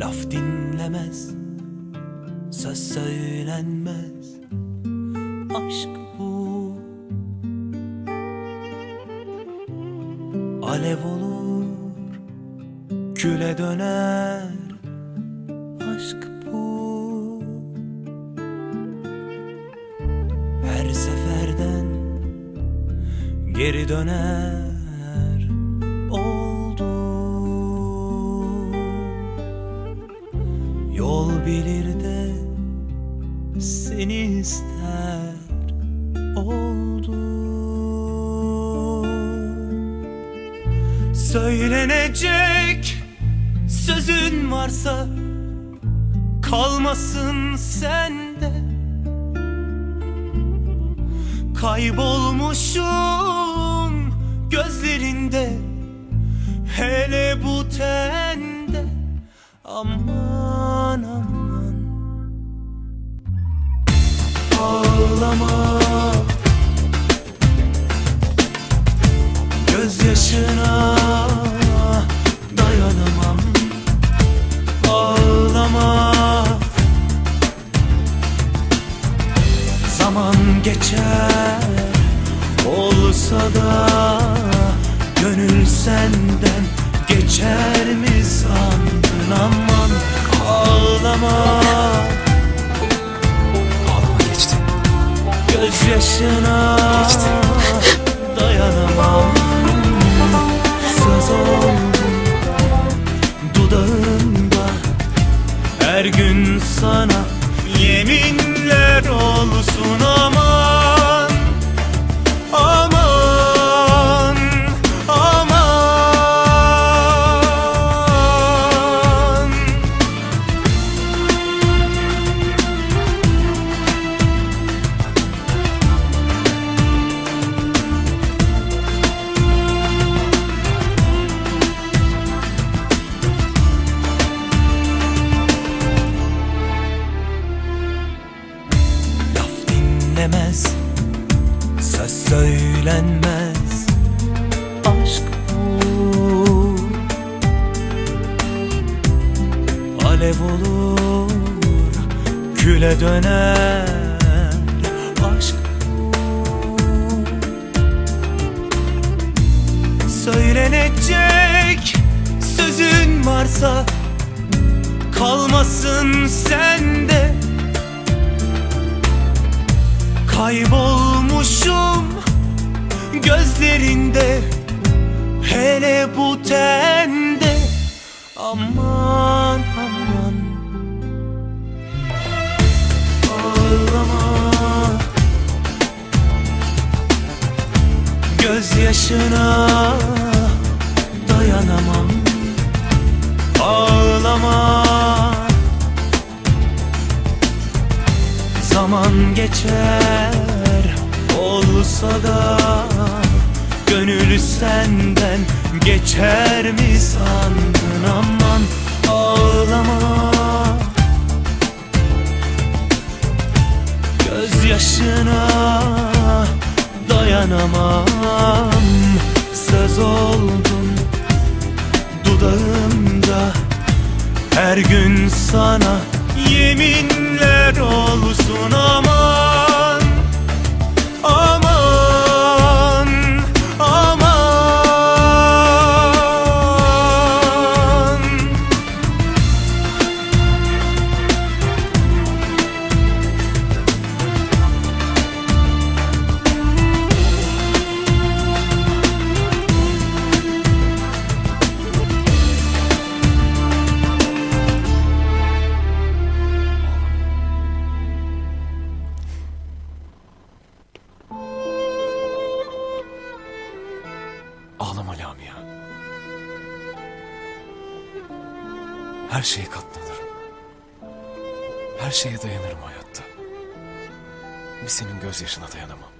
Laf dinlemez Söz söylenmez. Aşk bu. Alev olur Küle döner. Aşk bu. Her seferden Geri döner bilir de seni ister oldu. Söylenecek sözün varsa kalmasın sende. Kaybolmuşum gözlerinde hele bu tende. Aman aman ağlama. Gözyaşına dayanamam. Ağlama. Zaman geçer olsa da Gönül senden geçer mi sandın? Aman Ağlama Gözyaşına dayanamam dinlemez Söz söylenmez. Aşk bu Alev olur. Küle döner. Aşk bu Söylenecek Sözün varsa Kalmasın sende Kaybolmuşum gözlerinde Hele bu tende. Aman aman. Ağlama. Gözyaşına dayanamam geçer. Olsa da Gönül senden geçer mi sandın? Aman ağlama. Gözyaşına dayanamam. Söz oldun dudağımda. Her gün sana yeminler Her şeye katlanırım. Her şeye dayanırım hayatta. Bir senin gözyaşına dayanamam.